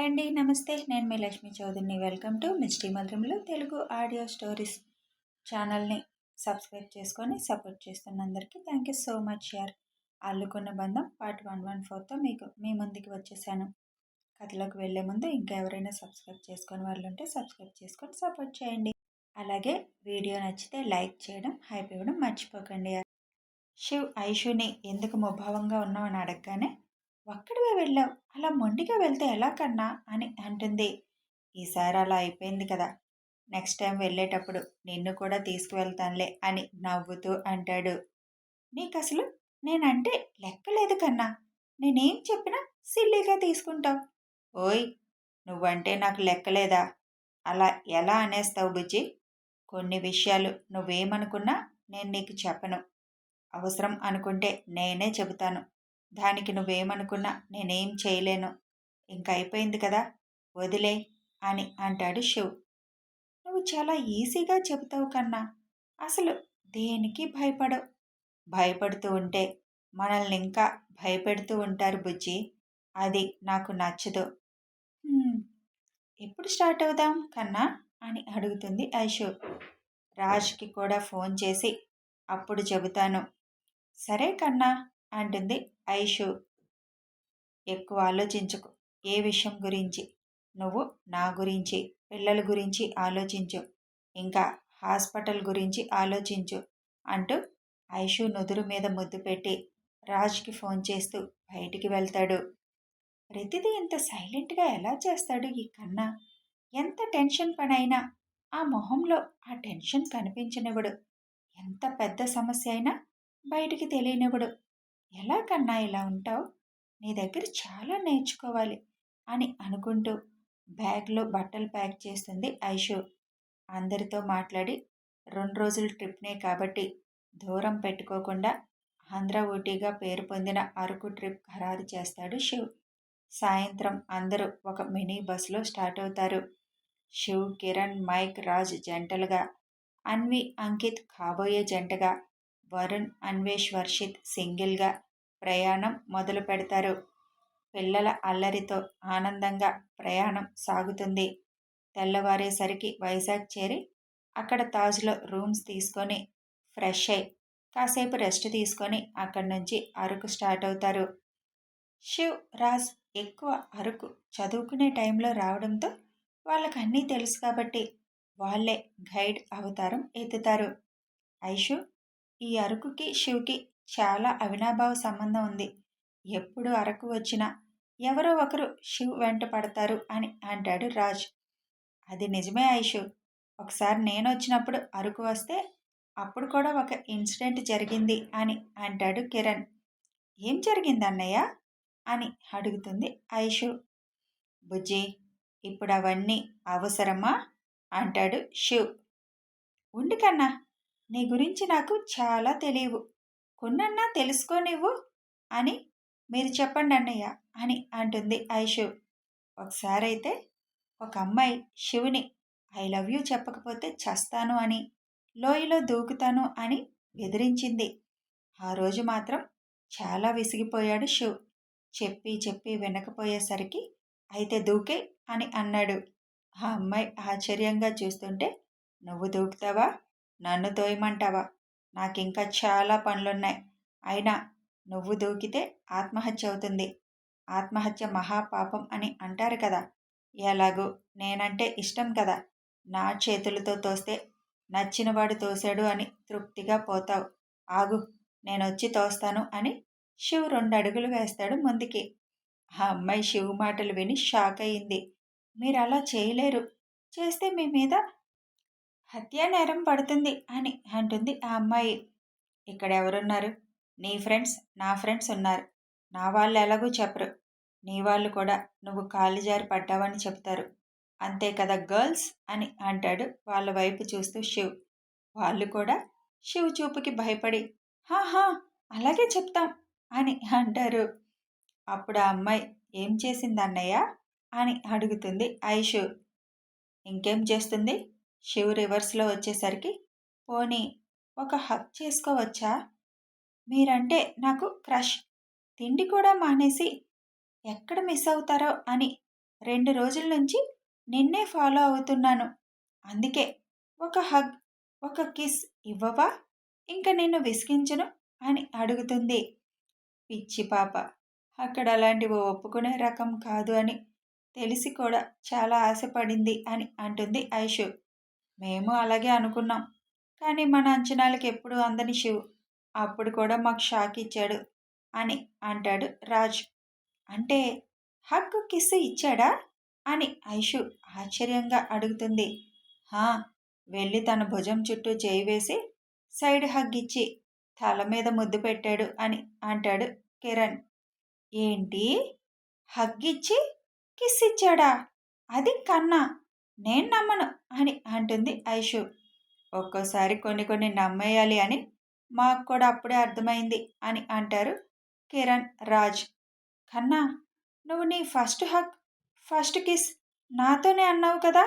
Hi అండి నమస్తే. నేను మీ లక్ష్మీ చౌదరిని. వెల్కమ్ టు మిస్టీ మధురంలో తెలుగు ఆడియో స్టోరీస్ ఛానల్ని సబ్స్క్రైబ్ చేసుకొని సపోర్ట్ చేస్తున్న అందరికీ థ్యాంక్ యూ సో మచ్ యార్ అల్లుకున్న బంధం పార్ట్ వన్ వన్ ఫోర్తో మీకు మీ ముందుకి వచ్చేసాను. కథలోకి వెళ్ళే ముందు ఇంకా ఎవరైనా సబ్స్క్రైబ్ చేసుకొని వాళ్ళు ఉంటే సబ్స్క్రైబ్ చేసుకొని సపోర్ట్ చేయండి. అలాగే వీడియో నచ్చితే లైక్ చేయడం హైప్ ఇవ్వడం మర్చిపోకండి. శివ్ ఐషుని ఎందుకు ముభావంగా ఉన్నామని అడగగానే ఒక్కడివే వెళ్ళావు అలా మొండిగా వెళ్తే ఎలా కన్నా? అని అంటుంది. ఈసారి అలా అయిపోయింది కదా. నెక్స్ట్ టైం వెళ్ళేటప్పుడు నిన్ను కూడా తీసుకువెళ్తానులే అని నవ్వుతూ అంటాడు. నీకు అసలు నేనంటే లెక్కలేదు కన్నా. నేనేం చెప్పినా సిల్లీగా తీసుకుంటావు. ఓయ్! నువ్వంటే నాకు లెక్కలేదా అలా ఎలా అనేస్తావు బుజ్జి? కొన్ని విషయాలు నువ్వేమనుకున్నా నేను నీకు చెప్పను. అవసరం అనుకుంటే నేనే చెబుతాను. దానికి నువ్వేమనుకున్నా నేనేం చేయలేను. ఇంక అయిపోయింది కదా వదిలే అని అంటాడు శివ్. నువ్వు చాలా ఈజీగా చెబుతావు కన్నా అసలు దేనికి భయపడవు? భయపడుతూ ఉంటే మనల్ని ఇంకా భయపెడుతూ ఉంటారు బుజ్జి. అది నాకు నచ్చదు. ఎప్పుడు స్టార్ట్ అవుదాం కన్నా? అని అడుగుతుంది ఐషు. రాజ్కి కూడా ఫోన్ చేసి అప్పుడు చెబుతాను. సరే కన్నా అంటుంది ఐషు ఎక్కువ ఆలోచించుకు. ఏ విషయం గురించి? నువ్వు నా గురించి పిల్లల గురించి ఆలోచించు. ఇంకా హాస్పిటల్ గురించి ఆలోచించు అంటూ ఐషు నుదురు మీద ముద్దు పెట్టి రాజ్కి ఫోన్ చేస్తూ బయటికి వెళ్తాడు. ప్రతిదీ ఇంత సైలెంట్గా ఎలా చేస్తాడు ఈ కన్నా? ఎంత టెన్షన్ పనైనా ఆ మొహంలో ఆ టెన్షన్ కనిపించనివ్వడు ఎంత పెద్ద సమస్య అయినా బయటికి తెలియనివ్వడు ఎలా కన్నా ఇలా ఉంటావు? నీ దగ్గర చాలా నేర్చుకోవాలి అని అనుకుంటూ బ్యాగ్లో బట్టలు ప్యాక్ చేస్తుంది ఐషు. అందరితో మాట్లాడి రెండు రోజుల ట్రిప్నే కాబట్టి దూరం పెట్టుకోకుండా ఆంధ్ర ఊటీగా పేరు పొందిన అరకు ట్రిప్ ఖరారు చేస్తాడు శివ్. సాయంత్రం అందరూ ఒక మినీ బస్సులో స్టార్ట్ అవుతారు. శివ్ కిరణ్ మైక్ రాజ్ జంటలుగా అన్వి అంకిత్ కాబోయే జంటగా వరుణ్ అన్వేష్ వర్షిత్ సింగిల్గా ప్రయాణం మొదలు పెడతారు. పిల్లల అల్లరితో ఆనందంగా ప్రయాణం సాగుతుంది. తెల్లవారేసరికి వైజాగ్ చేరి అక్కడ తాజ్లో రూమ్స్ తీసుకొని ఫ్రెష్ అయి కాసేపు రెస్ట్ తీసుకొని అక్కడి నుంచి అరకు స్టార్ట్ అవుతారు. శివ్ రాజ్ ఎక్కువ అరకు చదువుకునే టైంలో రావడంతో వాళ్ళకి అన్నీ తెలుసు కాబట్టి వాళ్ళే గైడ్ అవతారం ఎత్తుతారు. ఐషు ఈ అరకుకి శివ్కి చాలా అవినాభావ సంబంధం ఉంది. ఎప్పుడు అరకు వచ్చినా ఎవరో ఒకరు శివ్ వెంట పడతారు అని అంటాడు రాజ్. అది నిజమే ఐషు. ఒకసారి నేను వచ్చినప్పుడు అరకు వస్తే అప్పుడు కూడా ఒక ఇన్సిడెంట్ జరిగింది అని అంటాడు కిరణ్. ఏం జరిగింది అన్నయ్య? అని అడుగుతుంది ఐషు. బుజ్జి ఇప్పుడు అవన్నీ అవసరమా? అంటాడు శివ్. ఉండి కన్నా. నీ గురించి నాకు చాలా తెలియవు. కొన్నన్నా తెలుసుకోనివ్వు అని మీరు చెప్పండి అన్నయ్య అని అంటుంది ఐషు. ఒకసారి అయితే ఒక అమ్మాయి శివుని ఐ లవ్ యూ చెప్పకపోతే చస్తాను అని లోయలో దూకుతాను అని బెదిరించింది. ఆ రోజు మాత్రం చాలా విసిగిపోయాడు శివ్. చెప్పి చెప్పి వినకపోయేసరికి అయితే దూకే అని అన్నాడు. ఆ అమ్మాయి ఆశ్చర్యంగా చూస్తుంటే నువ్వు దూకుతావా? నన్ను తోయమంటావా? నాకింకా చాలా పనులున్నాయి. అయినా నువ్వు దూకితే ఆత్మహత్య అవుతుంది. ఆత్మహత్య మహాపాపం అని అంటారు కదా. ఎలాగూ నేనంటే ఇష్టం కదా. నా చేతులతో తోస్తే నచ్చినవాడు తోసాడు అని తృప్తిగా పోతావు. ఆగు నేనొచ్చి తోస్తాను అని శివ్ రెండు అడుగులు వేస్తాడు ముందుకి. ఆ అమ్మాయి శివు మాటలు విని షాక్ అయింది మీరు అలా చేయలేరు. చేస్తే మీ మీద హత్యా నేరం పడుతుంది అని అంటుంది ఆ అమ్మాయి. ఇక్కడ ఎవరున్నారు? నీ ఫ్రెండ్స్? నా ఫ్రెండ్స్ ఉన్నారు. నా వాళ్ళు ఎలాగూ చెప్పరు. నీ వాళ్ళు కూడా నువ్వు కాలు జారి పడ్డావని చెప్తారు. అంతే కదా గర్ల్స్? అని అంటాడు వాళ్ళ వైపు చూస్తూ శివ్. వాళ్ళు కూడా శివ్ చూపుకి భయపడి హాహా అలాగే చెప్తాం అని అంటారు. అప్పుడు ఆ అమ్మాయి ఏం చేసింది అన్నయ్య? అని అడుగుతుంది ఐషు. ఇంకేం చేస్తుంది? శివ్ రివర్స్లో వచ్చేసరికి పోనీ ఒక హక్ చేసుకోవచ్చా? మీరంటే నాకు క్రష్ తిండి కూడా మానేసి ఎక్కడ మిస్ అవుతారో అని రెండు రోజుల నుంచి నిన్నే ఫాలో అవుతున్నాను. అందుకే ఒక హగ్ ఒక కిస్ ఇవ్వవా? ఇంకా నిన్ను విసిగించను అని అడుగుతుంది. పిచ్చి పాప. అక్కడ అలాంటివి ఒప్పుకునే రకం కాదు అని తెలిసి కూడా చాలా ఆశపడింది అని అంటుంది ఐషు. మేము అలాగే అనుకున్నాం. కానీ మన అంచనాలకు ఎప్పుడు అందని శివ్ అప్పుడు కూడా మాకు షాక్ ఇచ్చాడు అని అంటాడు రాజ్. అంటే హక్ కిస్ ఇచ్చాడా? అని ఐషు ఆశ్చర్యంగా అడుగుతుంది. హా వెళ్ళి తన భుజం చుట్టూ చేయి వేసి సైడ్ హగ్ ఇచ్చి తల మీద ముద్దు పెట్టాడు అని అంటాడు కిరణ్. ఏంటి? హగ్ ఇచ్చి కిస్ ఇచ్చాడా? అది కన్నా నేను నమ్మను అని అంటుంది ఐషు. ఒక్కోసారి కొన్ని కొన్ని నమ్మేయాలి అని మాకు కూడా అప్పుడే అర్థమైంది అని అంటారు కిరణ్ రాజ్. కన్నా నువ్వు నీ ఫస్ట్ హక్ ఫస్ట్ కిస్ నాతోనే అన్నావు కదా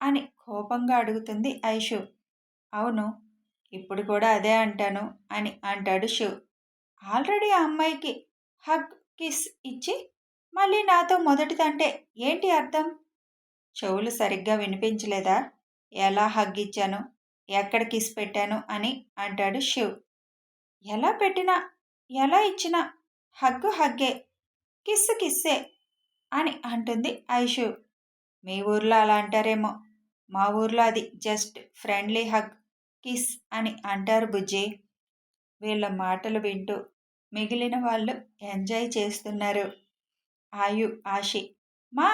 అని కోపంగా అడుగుతుంది ఐషు. అవును ఇప్పుడు కూడా అదే అంటాను అని అంటాడు శివ్. ఆల్రెడీ ఆ అమ్మాయికి హగ్ కిస్ ఇచ్చి మళ్ళీ నాతో మొదటిదంటే ఏంటి అర్థం? చెవులు సరిగ్గా వినిపించలేదా? ఎలా హగ్ ఇచ్చాను ఎక్కడ కిస్ పెట్టాను? అని అంటాడు శివ్. ఎలా పెట్టినా ఎలా ఇచ్చినా హగ్గు హగ్గే కిస్సు కిస్సే అని అంటుంది ఐషు మీ ఊర్లో అలా అంటారేమో. మా ఊర్లో అది జస్ట్ ఫ్రెండ్లీ హగ్ కిస్ అని అంటారు బుజ్జి. వీళ్ళ మాటలు వింటూ మిగిలిన వాళ్ళు ఎంజాయ్ చేస్తున్నారు. ఆయు ఆషి మా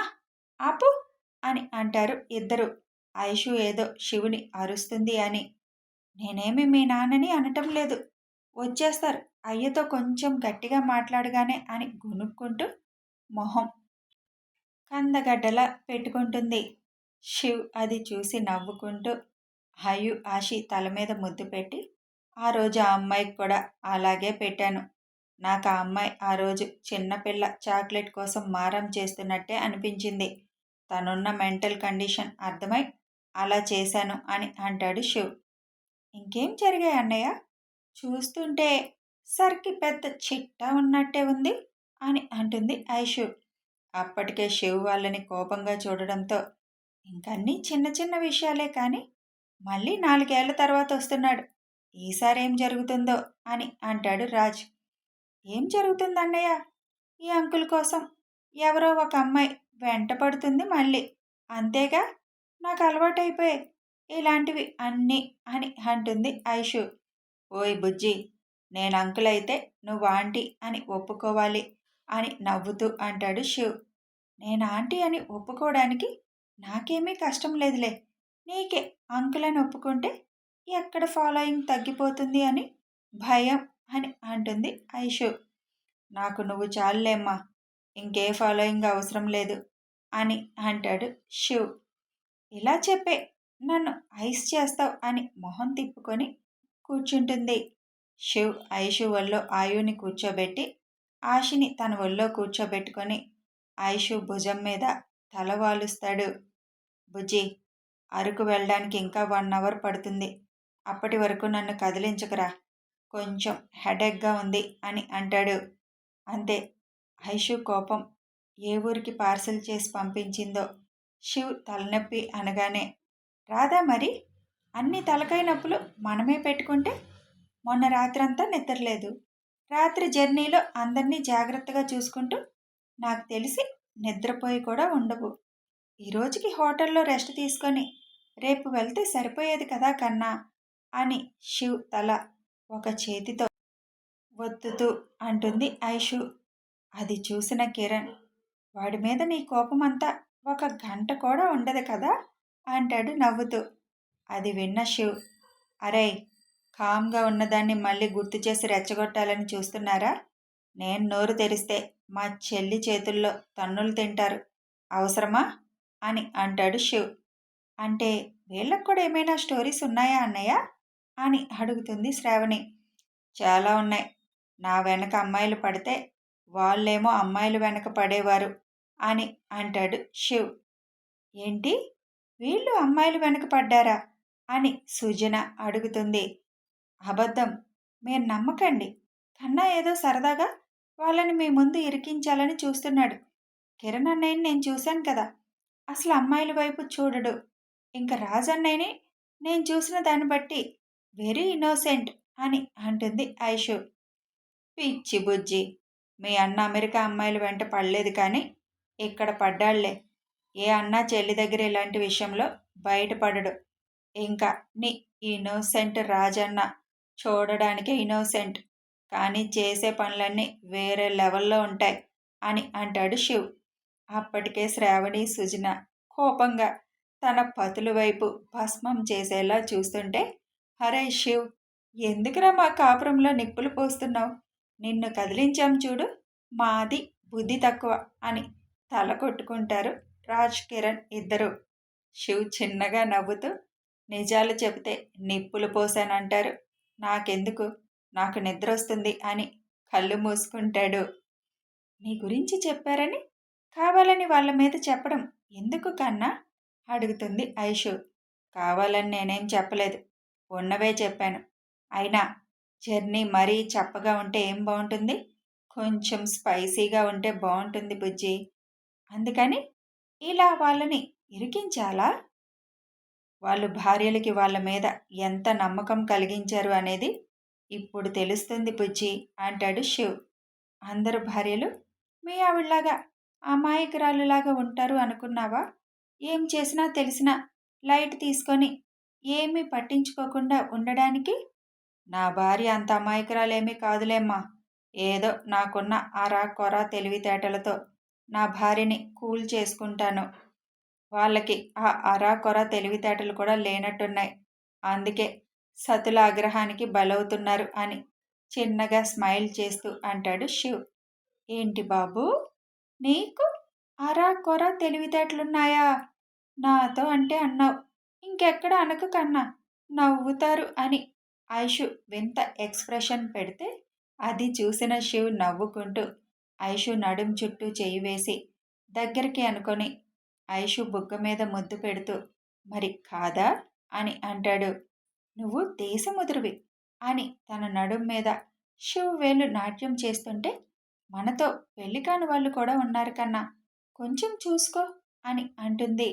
ఆపు. అని అంటారు ఇద్దరు. ఐషు ఏదో శివుని అరుస్తుంది అని. నేనేమి మీ నాన్నని అనటం లేదు. వచ్చేస్తారు. అయ్యతో కొంచెం గట్టిగా మాట్లాడగానే అని గునుక్కుంటూ మొహం కందగడ్డలా పెట్టుకుంటుంది. శివ్ అది చూసి నవ్వుకుంటూ హయు ఆశి తల మీద ముద్దు పెట్టి ఆ రోజు ఆ అమ్మాయికి కూడా అలాగే పెట్టాను. నాకు ఆ అమ్మాయి ఆ రోజు చిన్నపిల్ల చాక్లెట్ కోసం మారం చేస్తున్నట్టే అనిపించింది. తనున్న మెంటల్ కండిషన్ అర్థమై అలా చేశాను అని అంటాడు శివ్. ఇంకేం జరిగాయి అన్నయ్య? చూస్తుంటే సర్కి పెద్ద చిట్ట ఉన్నట్టే ఉంది అని అంటుంది ఐషు. అప్పటికే శివ్ వాళ్ళని కోపంగా చూడడంతో ఇంకన్నీ చిన్న చిన్న విషయాలే కానీ మళ్ళీ నాలుగేళ్ళ తర్వాత వస్తున్నాడు. ఈసారి ఏం జరుగుతుందో అని అంటాడు రాజ్. ఏం జరుగుతుందన్నయ్య? ఈ అంకుల్ కోసం ఎవరో ఒక అమ్మాయి వెంట పడుతుంది మళ్ళీ. అంతేగా? నాకు అలవాటైపోయాయి. ఇలాంటివి అన్నీ అని అంటుంది ఐషు. ఓయ్ బుజ్జి నేను అంకుల్ అయితే నువ్వు ఆంటీ అని ఒప్పుకోవాలి అని నవ్వుతూ అంటాడు శివ్. నేను ఆంటీ అని ఒప్పుకోవడానికి నాకేమీ కష్టం లేదులే. నీకే అంకుల్ అని ఒప్పుకుంటే ఎక్కడ ఫాలోయింగ్ తగ్గిపోతుంది అని భయం అని అంటుంది ఐషు. నాకు నువ్వు చాలులేమ్మా. ఇంకే ఫాలోయింగ్ అవసరం లేదు. అని అంటాడు శివ్. ఇలా చెప్పే నన్ను ఐస్ చేస్తావు అని మొహం తిప్పుకొని కూర్చుంటుంది. శివ్ ఐషు ఒళ్ళో ఆయుని కూర్చోబెట్టి ఆశిని తన ఒళ్ళో కూర్చోబెట్టుకొని ఐషు భుజం మీద తల వాలుస్తాడు. బుజ్జి అరకు వెళ్ళడానికి ఇంకా వన్ అవర్ పడుతుంది. అప్పటి వరకు నన్ను కదిలించకరా. కొంచెం హెడేక్గా ఉంది అని అంటాడు. అంతే. ఐషు కోపం ఏ ఊరికి పార్సల్ చేసి పంపించిందో? శివ్ తలనొప్పి అనగానే రాదా మరి అన్ని తలకాయ నొప్పులు మనమే పెట్టుకుంటే మొన్న రాత్రంతా నిద్రలేదు. రాత్రి జర్నీలో అందరినీ జాగ్రత్తగా చూసుకుంటూ నాకు తెలిసి నిద్రపోయి కూడా ఉండవు. ఈ రోజుకి హోటల్లో రెస్ట్ తీసుకొని రేపు వెళ్తే సరిపోయేది కదా కన్నా అని శివ్ తల ఒక చేతితో ఒత్తుతూ అంటుంది ఐషు. అది చూసిన కిరణ్ వాడి మీద నీ కోపమంతా ఒక గంట కూడా ఉండదు కదా? అంటాడు నవ్వుతూ. అది విన్న శివ్. అరే కామ్గా ఉన్నదాన్ని మళ్ళీ గుర్తు చేసి రెచ్చగొట్టాలని చూస్తున్నారా? నేను నోరు తెరిస్తే మా చెల్లి చేతుల్లో తన్నులు తింటారు. అవసరమా? అని అంటాడు శివ్. అంటే వీళ్ళకు కూడా ఏమైనా స్టోరీస్ ఉన్నాయా అన్నయ్య? అని అడుగుతుంది శ్రావణి. చాలా ఉన్నాయి. నా వెనక అమ్మాయిలు పడితే వాళ్ళేమో అమ్మాయిలు వెనక పడేవారు అని అంటాడు శివ్. ఏంటి? వీళ్ళు అమ్మాయిలు వెనక పడ్డారా? అని సుజన అడుగుతుంది. అబద్ధం. మీరు నమ్మకండి. కన్నా ఏదో సరదాగా వాళ్ళని మీ ముందు ఇరికించాలని చూస్తున్నాడు. కిరణ్ అన్నయ్యని నేను చూశాను కదా. అసలు అమ్మాయిల వైపు చూడడు. ఇంకా రాజన్నయ్యని నేను చూసిన దాన్ని బట్టి వెరీ ఇన్నోసెంట్ అని అంటుంది ఐషు. పిచ్చి బుజ్జి. మీ అన్న అమెరికా అమ్మాయిల వెంట పడలేదు కానీ ఇక్కడ పడ్డాళ్ళే. ఏ అన్న చెల్లి దగ్గర ఇలాంటి విషయంలో బయటపడడు ఇంకా నీ ఇన్నోసెంట్ రాజన్న చూడడానికి ఇన్నోసెంట్. కానీ చేసే పనులన్నీ వేరే లెవెల్లో ఉంటాయి అని అంటాడు శివ్. అప్పటికే శ్రావణి సుజన కోపంగా తన పతులు వైపు భస్మం చేసేలా చూస్తుంటే హరే శివ్ ఎందుకురా మా కాపురంలో నిప్పులు పోస్తున్నావు? నిన్ను కదిలించాం చూడు మాది బుద్ధి తక్కువ అని తల కొట్టుకుంటారు రాజ్ కిరణ్ ఇద్దరు. శివ్ చిన్నగా నవ్వుతూ నిజాలు చెబితే నిప్పులు పోసానంటారు నాకెందుకు? నాకు నిద్ర వస్తుంది అని కళ్ళు మూసుకుంటాడు. నీ గురించి చెప్పారని? కావాలని వాళ్ళ మీద చెప్పడం ఎందుకు కన్నా? అడుగుతుంది ఐషు. కావాలని నేనేం చెప్పలేదు. ఉన్నవే చెప్పాను. అయినా జర్నీ మరీ చప్పగా ఉంటే ఏం బాగుంటుంది కొంచెం స్పైసీగా ఉంటే బాగుంటుంది బుజ్జి. అందుకని ఇలా వాళ్ళని ఇరికించాలా? వాళ్ళు భార్యలకి వాళ్ళ మీద ఎంత నమ్మకం కలిగించారు అనేది ఇప్పుడు తెలుస్తుంది బుజ్జి అంటాడు శివ్. అందరు భార్యలు మీ ఆవిడలాగా అమాయకురాలులాగా ఉంటారు అనుకున్నావా? ఏం చేసినా తెలిసినా లైట్ తీసుకొని ఏమీ పట్టించుకోకుండా ఉండడానికి నా భార్య అంత అమాయకురాలేమీ కాదులేమ్మా. ఏదో నాకున్న ఆరా కొర తెలివితేటలతో నా భార్యని కూల్ చేసుకుంటాను. వాళ్ళకి ఆ అరా కొర తెలివితేటలు కూడా లేనట్టున్నాయి. అందుకే సతుల ఆగ్రహానికి బలవుతున్నారు అని చిన్నగా స్మైల్ చేస్తూ అంటాడు శివ్. ఏంటి బాబు? నీకు అరా కొర తెలివితేటలున్నాయా? నాతో అంటే అన్నావు. ఇంకెక్కడ అనకు కన్నా. నవ్వుతారు అని ఐషు వింత ఎక్స్ప్రెషన్ పెడితే అది చూసిన శివ్ నవ్వుకుంటూ ఐషు నడుం చుట్టూ చేయి వేసి దగ్గరికి అనుకొని ఐషు బుగ్గ మీద ముద్దు పెడుతూ మరి కాదా? అని అంటాడు. నువ్వు దేశముదురువి అని తన నడుం మీద శివ్ వేలు నాట్యం చేస్తుంటే మనతో పెళ్ళి కాని వాళ్ళు కూడా ఉన్నారు కన్నా కొంచెం చూసుకో అని అంటుంది.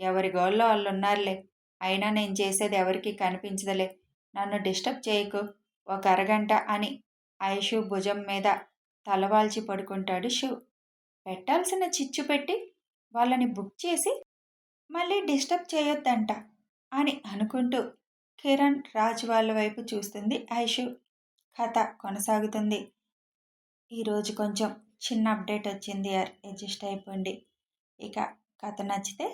ఎవరి గోల్లో వాళ్ళు ఉన్నారులే అయినా నేను చేసేది ఎవరికి కనిపించదులే నన్ను డిస్టర్బ్ చేయకు. ఒక అరగంట అని ఐషు భుజం మీద తలవాల్చి పడుకుంటాడు శివ్. పెట్టాల్సిన చిచ్చు పెట్టి వాళ్ళని బుక్ చేసి మళ్ళీ డిస్టర్బ్ చేయొద్దంట అని అనుకుంటూ కిరణ్ రాజ్ వాళ్ళ వైపు చూస్తుంది ఐషు కథ కొనసాగుతుంది. ఈరోజు కొంచెం చిన్న అప్డేట్ వచ్చింది. అడ్జస్ట్ అయిపోండి. ఇక కథ నచ్చితే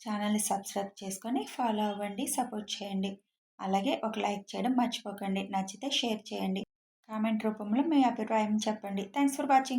ఛానల్ని సబ్స్క్రైబ్ చేసుకొని ఫాలో అవ్వండి సపోర్ట్ చేయండి. అలాగే ఒక లైక్ చేయడం మర్చిపోకండి నచ్చితే షేర్ చేయండి. కామెంట్ రూపంలో మీ అభిప్రాయం చెప్పండి. Thanks for watching